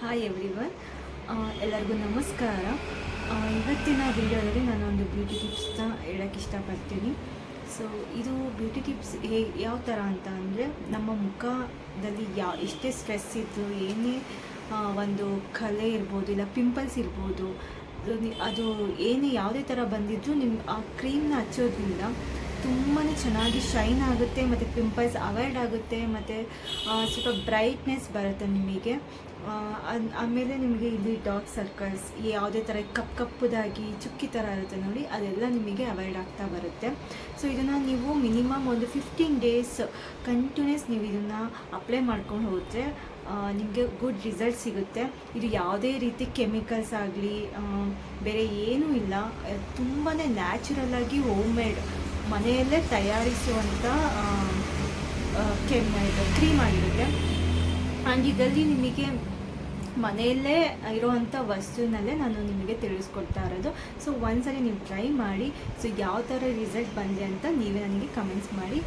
Hi everyone ಎಲ್ಲರಿಗೂ ನಮಸ್ಕಾರ. ಇವತ್ತಿನ ವಿಡಿಯೋದಲ್ಲಿ ನಾನೊಂದು ಬ್ಯೂಟಿ ಟಿಪ್ಸ್ನ ಹೇಳೋಕ್ಕೆ ಇಷ್ಟಪಡ್ತೀನಿ. ಸೊ ಇದು ಬ್ಯೂಟಿ ಟಿಪ್ಸ್ ಹೇ, ಯಾವ ಥರ ಅಂತ ಅಂದರೆ, ನಮ್ಮ ಮುಖದಲ್ಲಿ ಯಾ, ಎಷ್ಟೇ ಸ್ಟ್ರೆಸ್ ಇದ್ದು ಏನೇ ಒಂದು ಕಲೆ ಇರ್ಬೋದು, ಇಲ್ಲ ಪಿಂಪಲ್ಸ್ ಇರ್ಬೋದು, ಅದು ಏನೇ ಯಾವುದೇ ಥರ ಬಂದಿದ್ದರೂ ನಿಮ್ಮ ಆ ಕ್ರೀಮ್ನ ಹಚ್ಚೋದ್ರಿಂದ ತುಂಬಾ ಚೆನ್ನಾಗಿ ಶೈನ್ ಆಗುತ್ತೆ, ಮತ್ತು ಪಿಂಪಲ್ಸ್ ಅವಾಯ್ಡ್ ಆಗುತ್ತೆ, ಮತ್ತು ಸ್ವಲ್ಪ ಬ್ರೈಟ್ನೆಸ್ ಬರುತ್ತೆ ನಿಮಗೆ. ಆಮೇಲೆ ನಿಮಗೆ ಇಲ್ಲಿ ಡಾರ್ಕ್ ಸರ್ಕಲ್ಸ್ ಯಾವುದೇ ಥರ ಕಪ್ ಕಪ್ಪುದಾಗಿ, ಚುಕ್ಕಿ ಥರ ಇರುತ್ತೆ ನೋಡಿ, ಅದೆಲ್ಲ ನಿಮಗೆ ಅವಾಯ್ಡ್ ಆಗ್ತಾ ಬರುತ್ತೆ. ಸೊ, ಇದನ್ನು ನೀವು ಮಿನಿಮಮ್ ಒಂದು ಫಿಫ್ಟೀನ್ ಡೇಸ್ ಕಂಟಿನ್ಯೂಸ್ ನೀವು ಇದನ್ನು ಅಪ್ಲೈ ಮಾಡ್ಕೊಂಡು ಹೋದರೆ ನಿಮಗೆ ಗುಡ್ ರಿಸಲ್ಟ್ ಸಿಗುತ್ತೆ. ಇದು ಯಾವುದೇ ರೀತಿ ಕೆಮಿಕಲ್ಸ್ ಆಗಲಿ ಬೇರೆ ಏನೂ ಇಲ್ಲ ತುಂಬಾ ನ್ಯಾಚುರಲ್ಲಾಗಿ ಹೋಮ್ ಮೇಡ್ ಮನೆಯಲ್ಲೇ ತಯಾರಿಸುವಂಥ ಕೆಮ್ಮ ಇದು, ಕ್ರೀಮ್ ಆಗಿರುತ್ತೆ. ಆ್ಯಂಡ್ ಇದರಲ್ಲಿ ನಿಮಗೆ ಮನೆಯಲ್ಲೇ ಇರೋವಂಥ ವಸ್ತುವಿನಲ್ಲೇ ನಾನು ನಿಮಗೆ ತಿಳಿಸ್ಕೊಡ್ತಾ ಇರೋದು. ಸೊ ಒಂದ್ಸರಿ ನೀವು ಟ್ರೈ ಮಾಡಿ ಸೊ ಯಾವ ಥರ ರಿಸಲ್ಟ್ ಬಂದಿದೆ ಅಂತ ನೀವೇ ನನಗೆ ಕಮೆಂಟ್ಸ್ ಮಾಡಿ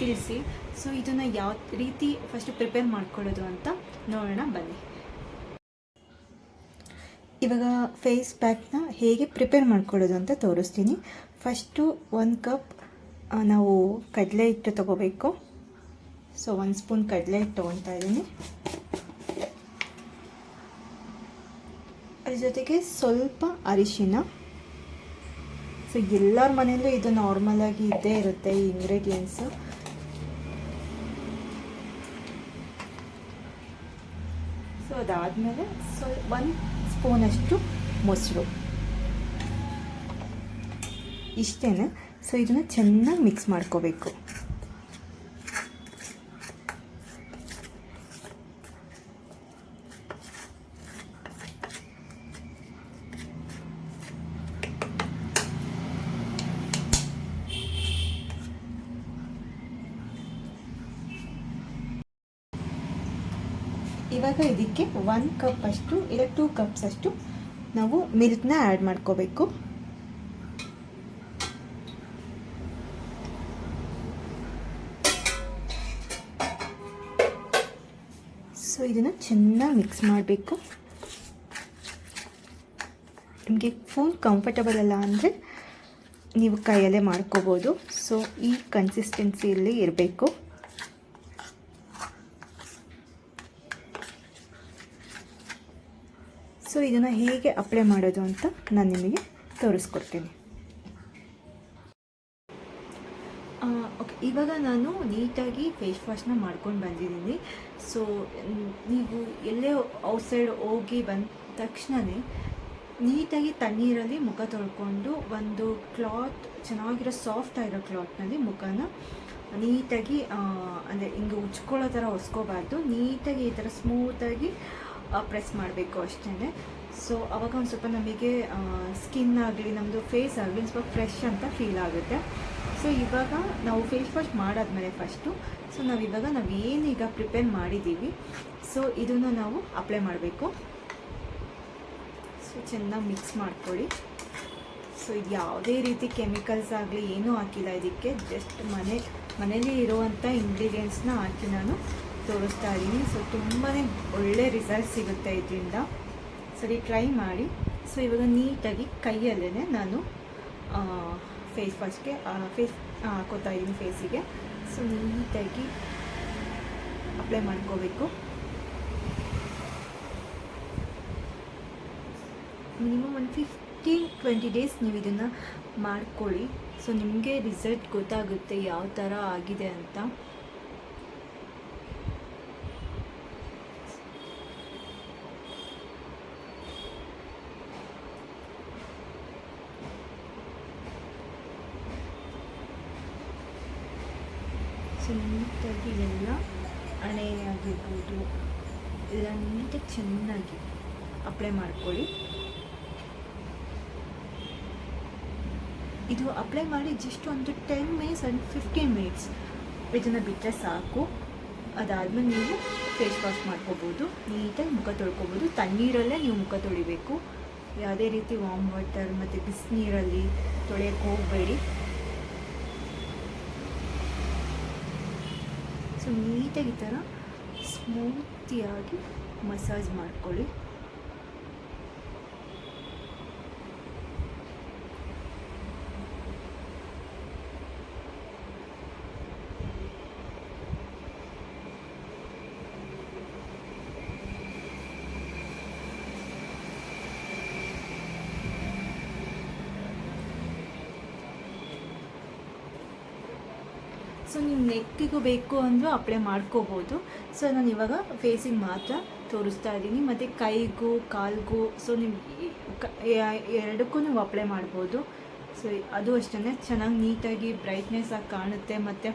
ತಿಳಿಸಿ. ಸೊ ಇದನ್ನು ಯಾವ ರೀತಿ ಫಸ್ಟ್ ಪ್ರಿಪೇರ್ ಮಾಡ್ಕೊಳ್ಳೋದು ಅಂತ ನೋಡೋಣ, ಬನ್ನಿ. ಇವಾಗ ಫೇಸ್ ಪ್ಯಾಕ್ನ ಹೇಗೆ ಪ್ರಿಪೇರ್ ಮಾಡ್ಕೊಳ್ಳೋದು ಅಂತ ತೋರಿಸ್ತೀನಿ. ಫಸ್ಟು ಒಂದು ಕಪ್ ನಾವು ಕಡಲೆ ಹಿಟ್ಟು ತೊಗೋಬೇಕು. ಸೊ, ಒಂದು ಸ್ಪೂನ್ ಕಡಲೆ ಹಿಟ್ಟು ತೊಗೊತಾ ಇದ್ದೀನಿ. ಅದ್ರ ಜೊತೆಗೆ ಸ್ವಲ್ಪ ಅರಿಶಿನ. ಸೊ, ಎಲ್ಲರ ಮನೆಯಲ್ಲೂ ಇದು ನಾರ್ಮಲ್ ಆಗಿ ಇದ್ದೇ ಇರುತ್ತೆ ಈ ಇಂಗ್ರೀಡಿಯೆಂಟ್ಸು ಸೊ, ಅದಾದಮೇಲೆ ಸ್ವಲ್ಪ, ಒಂದು ಸ್ಪೂನಷ್ಟು ಮೊಸರು. ಇಷ್ಟೇ ಸೊ ಇದನ್ನು ಚೆನ್ನಾಗಿ ಮಿಕ್ಸ್ ಮಾಡ್ಕೋಬೇಕು. ಇವಾಗ ಇದಕ್ಕೆ ಒನ್ ಕಪ್ ಅಷ್ಟು, ಇಲ್ಲ ಟೂ ಕಪ್ಸ್ ಅಷ್ಟು ನಾವು ಮಿಲ್ಕ್ನ ಆ್ಯಡ್ ಮಾಡ್ಕೋಬೇಕು. ಇದನ್ನು ಚೆನ್ನಾಗಿ ಮಿಕ್ಸ್ ಮಾಡಬೇಕು. ನಿಮಗೆ ಫುಲ್ ಕಂಫರ್ಟಬಲ್ ಅಲ್ಲ ಅಂದರೆ ನೀವು ಕೈಯಲ್ಲೇ ಮಾಡ್ಕೋಬೋದು. ಸೊ ಈ ಕನ್ಸಿಸ್ಟೆನ್ಸಿಯಲ್ಲಿ ಇರಬೇಕು. ಸೊ ಇದನ್ನು ಹೇಗೆ ಅಪ್ಲೈ ಮಾಡೋದು ಅಂತ ನಾನು ನಿಮಗೆ ತೋರಿಸ್ಕೊಡ್ತೀನಿ. ಇವಾಗ ನಾನು ನೀಟಾಗಿ ಫೇಸ್ ವಾಶ್ನ ಮಾಡ್ಕೊಂಡು ಬಂದಿದ್ದೀನಿ. ಸೊ ನೀವು ಎಲ್ಲೇ ಔಟ್ಸೈಡ್ ಹೋಗಿ ಬಂದ ತಕ್ಷಣವೇ ನೀಟಾಗಿ ತಣ್ಣೀರಲ್ಲಿ ಮುಖ ತೊಳ್ಕೊಂಡು ಒಂದು ಕ್ಲಾತ್ ಚೆನ್ನಾಗಿರೋ ಸಾಫ್ಟ್ ಆಗಿರೋ ಕ್ಲಾತ್ನಲ್ಲಿ ಮುಖನ ನೀಟಾಗಿ ಅಂದರೆ ಹಿಂಗೆ ಉಚ್ಕೊಳ್ಳೋ ಥರ ಹೊಸ್ಕೋಬಾರ್ದು ನೀಟಾಗಿ ಈ ಥರ ಸ್ಮೂತಾಗಿ ಪ್ರೆಸ್ ಮಾಡಬೇಕು ಅಷ್ಟೇ ಸೊ ಅವಾಗ ಒಂದು ಸ್ವಲ್ಪ ನಮಗೆ ಸ್ಕಿನ್ ಆಗಲಿ ನಮ್ಮದು ಫೇಸ್ ಆಗಲಿ ಸ್ವಲ್ಪ ಫ್ರೆಶ್ ಅಂತ ಫೀಲ್ ಆಗುತ್ತೆ. ಸೊ ಇವಾಗ ನಾವು ಫೇಸ್ ವಾಶ್ ಮಾಡಾದ್ಮೇಲೆ ಫಸ್ಟು ಸೊ ನಾವು ಇವಾಗ ನಾವು ಈಗ ಪ್ರಿಪೇರ್ ಮಾಡಿದ್ದೀವಿ. ಸೊ ಇದನ್ನು ನಾವು ಅಪ್ಲೈ ಮಾಡಬೇಕು. ಸೊ ಚೆನ್ನಾಗಿ ಮಿಕ್ಸ್ ಮಾಡ್ಕೊಳ್ಳಿ. ಸೊ ಇದು ಯಾವುದೇ ರೀತಿ ಕೆಮಿಕಲ್ಸ್ ಆಗಲಿ ಏನೂ ಹಾಕಿಲ್ಲ ಇದಕ್ಕೆ. ಜಸ್ಟ್ ಮನೆ ಮನೇಲಿ ಇರುವಂಥ ಇಂಗ್ರೀಡಿಯೆಂಟ್ಸ್ನ ಹಾಕಿ ನಾನು ತೋರಿಸ್ತಾ ಇದ್ದೀನಿ. ಸೊ ತುಂಬಾ ಒಳ್ಳೆ ರಿಸಲ್ಟ್ ಸಿಗುತ್ತೆ ಇದರಿಂದ. ಸರಿ ಟ್ರೈ ಮಾಡಿ. ಸೊ ಇವಾಗ ನೀಟಾಗಿ ಕೈಯಲ್ಲೇ ನಾನು ಫೇಸ್ ವಾಶ್ಗೆ ಫೇಸ್ ಹಾಕೋತಾ ಇದ್ದೀನಿ ಫೇಸಿಗೆ ಸೊ ನೀಟಾಗಿ ಅಪ್ಲೈ ಮಾಡ್ಕೋಬೇಕು. ಮಿನಿಮಮ್ ಒಂದು ಫಿಫ್ಟೀನ್ ಟ್ವೆಂಟಿ ಡೇಸ್ ನೀವು ಇದನ್ನು ಮಾಡ್ಕೊಳ್ಳಿ. ಸೊ ನಿಮಗೆ ರಿಸಲ್ಟ್ ಗೊತ್ತಾಗುತ್ತೆ ಯಾವ ಥರ ಆಗಿದೆ ಅಂತ ಸೊ ಎಲ್ಲ ಹಣೆ ಆಗಿರ್ಬೋದು ಎಲ್ಲ ನೀಟಾಗಿ ಚೆನ್ನಾಗಿ ಅಪ್ಲೈ ಮಾಡ್ಕೊಳ್ಳಿ. ಇದು ಅಪ್ಲೈ ಮಾಡಿ ಜಸ್ಟ್ ಒಂದು ten minutes and fifteen minutes ಇದನ್ನು ಬಿಟ್ಟರೆ ಸಾಕು. ಅದಾದಮೇಲೆ ನೀವು ಫೇಸ್ ವಾಶ್ ಮಾಡ್ಕೋಬೋದು. ನೀಟಾಗಿ ಮುಖ ತೊಳ್ಕೊಬೋದು. ತಣ್ಣೀರಲ್ಲೇ ನೀವು ಮುಖ ತೊಳಿಬೇಕು. ಯಾವುದೇ ರೀತಿ ವಾಮ್ ವಾಟರ್ ಮತ್ತು ಬಿಸಿನೀರಲ್ಲಿ ತೊಳೆಯೋಕ್ಕೆ ಹೋಗಬೇಡಿ. ಸೊ ನೀಟಾಗಿ ಈ ಥರ ಸ್ಮೂತಿಯಾಗಿ ಮಸಾಜ್ ಮಾಡ್ಕೊಳ್ಳಿ. ಸೊ ನೀವು ನೆಕ್ಕಿಗೂ ಬೇಕು ಅಂದರೂ ಅಪ್ಲೈ ಮಾಡ್ಕೋಬೋದು. ಸೊ ನಾನು ಇವಾಗ ಫೇಸಿಗೆ ಮಾತ್ರ ತೋರಿಸ್ತಾ ಇದ್ದೀನಿ. ಮತ್ತು ಕೈಗೂ, ಕಾಲ್ಗೂ ಸೊ ಯಾ- ಎರಡಕ್ಕೂ ನೀವು ಅಪ್ಲೈ ಮಾಡ್ಬೋದು. ಸೊ ಅದು ಅಷ್ಟೇ ಚೆನ್ನಾಗಿ ನೀಟಾಗಿ ಬ್ರೈಟ್ನೆಸ್ ಆಗಿ ಕಾಣುತ್ತೆ. ಮತ್ತು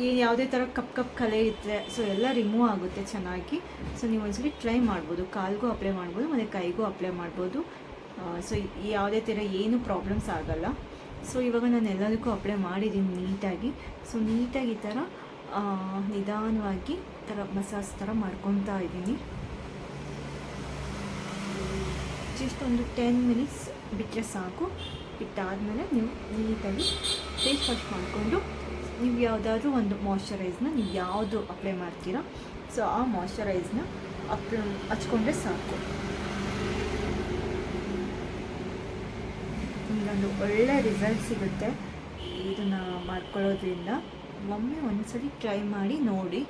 ಈ ಯಾವುದೇ ಥರ ಕಪ್ ಕಪ್ ಕಲೆ ಇದ್ದರೆ ಸೊ ಎಲ್ಲ ರಿಮೂವ್ ಆಗುತ್ತೆ ಚೆನ್ನಾಗಿ. ಸೊ ನೀವು ಒಂದ್ಸಲಿ ಟ್ರೈ ಮಾಡ್ಬೋದು. ಕಾಲ್ಗೂ ಅಪ್ಲೈ ಮಾಡ್ಬೋದು, ಮತ್ತು ಕೈಗೂ ಅಪ್ಲೈ ಮಾಡ್ಬೋದು. ಸೊ ಯಾವುದೇ ಥರ ಏನು ಪ್ರಾಬ್ಲಮ್ಸ್ ಆಗಲ್ಲ. ಸೊ ಇವಾಗ ನಾನು ಎಲ್ಲದಕ್ಕೂ ಅಪ್ಲೈ ಮಾಡಿದ್ದೀನಿ ನೀಟಾಗಿ. ಸೊ ನೀಟಾಗಿ ಈ ಥರ ನಿಧಾನವಾಗಿ ಥರ ಮಸಾಜ್ ಥರ ಮಾಡ್ಕೊತಾ ಇದ್ದೀನಿ ಜಸ್ಟ್ ಒಂದು ಟೆನ್ ಮಿನಿಟ್ಸ್ ಬಿಟ್ಟರೆ ಸಾಕು. ಬಿಟ್ಟಾದಮೇಲೆ ನೀವು ನೀಟಾಗಿ ಫೇಸ್ ವಾಶ್ ಮಾಡಿಕೊಂಡು ನೀವು ಯಾವುದಾದ್ರೂ ಒಂದು ಮಾಯ್ಶ್ಚರೈಸ್ನ ನೀವು ಯಾವುದು ಅಪ್ಲೈ ಮಾಡ್ತೀರಾ. ಸೊ ಆ ಮಾಯ್ಶ್ಚರೈಸ್ನ ಅಪ್, ಹಚ್ಕೊಂಡ್ರೆ ಸಾಕು. ನಿಮಗೊಂದು ಒಳ್ಳೆ ರಿಸಲ್ಟ್ ಸಿಗುತ್ತೆ. ಇದನ್ನು ಮಾಡ್ಕೊಳ್ಳೋದ್ರಿಂದ ಒಮ್ಮೆ ಒಂದ್ಸರಿ ಟ್ರೈ ಮಾಡಿ ನೋಡಿ.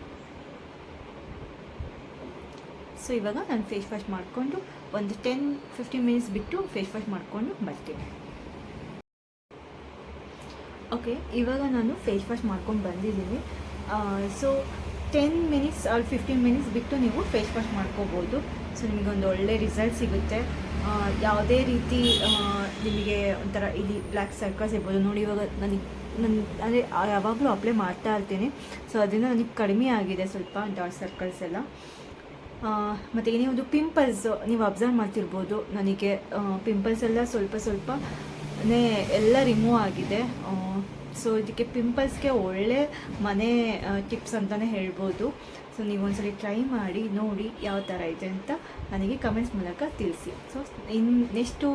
ಸೊ ಇವಾಗ ನಾನು ಫೇಸ್ ವಾಶ್ ಮಾಡಿಕೊಂಡು ಒಂದು ಟೆನ್ ಫಿಫ್ಟೀನ್ ಮಿನಿಟ್ಸ್ ಬಿಟ್ಟು ಫೇಸ್ ವಾಶ್ ಮಾಡಿಕೊಂಡು ಬರ್ತೀನಿ. ಓಕೆ ಇವಾಗ ನಾನು ಫೇಸ್ ವಾಶ್ ಮಾಡ್ಕೊಂಡು ಬಂದಿದ್ದೀನಿ. So ten minutes or fifteen minutes ಬಿಟ್ಟು ನೀವು ಫೇಸ್ ವಾಶ್ ಮಾಡ್ಕೋಬೋದು. ಸೊ ನಿಮಗೊಂದು ಒಳ್ಳೆ ರಿಸಲ್ಟ್ ಸಿಗುತ್ತೆ. ಯಾವುದೇ ರೀತಿ ನಿಮಗೆ ಒಂಥರ ಇಲ್ಲಿ ಬ್ಲ್ಯಾಕ್ ಸರ್ಕಲ್ಸ್ ಇರ್ಬೋದು, ನೋಡಿ ಇವಾಗ ನನಗೆ ನನ್ನ ಅಂದರೆ ಯಾವಾಗಲೂ ಅಪ್ಲೈ ಮಾಡ್ತಾ ಇರ್ತೀನಿ. ಸೊ ಅದರಿಂದ ನನಗೆ ಕಡಿಮೆ ಆಗಿದೆ ಸ್ವಲ್ಪ ಡಾಟ್ ಸರ್ಕಲ್ಸ್ ಎಲ್ಲ. ಮತ್ತು ಏನೇ ಒಂದು ಪಿಂಪಲ್ಸ್ ನೀವು ಅಬ್ಸರ್ವ್ ಮಾಡ್ತಿರ್ಬೋದು. ನನಗೆ ಪಿಂಪಲ್ಸ್ ಎಲ್ಲ ಸ್ವಲ್ಪ ಸ್ವಲ್ಪನೇ ಎಲ್ಲ ರಿಮೂವ್ ಆಗಿದೆ. ಸೊ ಇದಕ್ಕೆ ಪಿಂಪಲ್ಸ್ಗೆ ಒಳ್ಳೆ ಮನೆ ಟಿಪ್ಸ್ ಅಂತಲೇ ಹೇಳ್ಬೋದು. ಸೊ ನೀವು ಒಂದ್ಸಲಿ ಟ್ರೈ ಮಾಡಿ, ನೋಡಿ ಯಾವ ಥರ ಇದೆ ಅಂತ ನನಗೆ ಕಮೆಂಟ್ಸ್ ಮೂಲಕ ತಿಳಿಸಿ. ಸೊ ಇನ್ನು ನೆಕ್ಸ್ಟು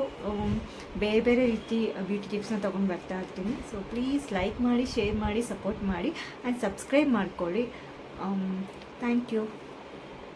ಬೇರೆ ಬೇರೆ ರೀತಿ ಬ್ಯೂಟಿ ಟಿಪ್ಸ್ನ ತೊಗೊಂಡು ಬರ್ತಾ ಇರ್ತೀನಿ. ಸೊ ಪ್ಲೀಸ್ ಲೈಕ್ ಮಾಡಿ ಶೇರ್ ಮಾಡಿ ಸಪೋರ್ಟ್ ಮಾಡಿ ಆ್ಯಂಡ್ ಸಬ್ಸ್ಕ್ರೈಬ್ ಮಾಡ್ಕೊಳ್ಳಿ. Thank you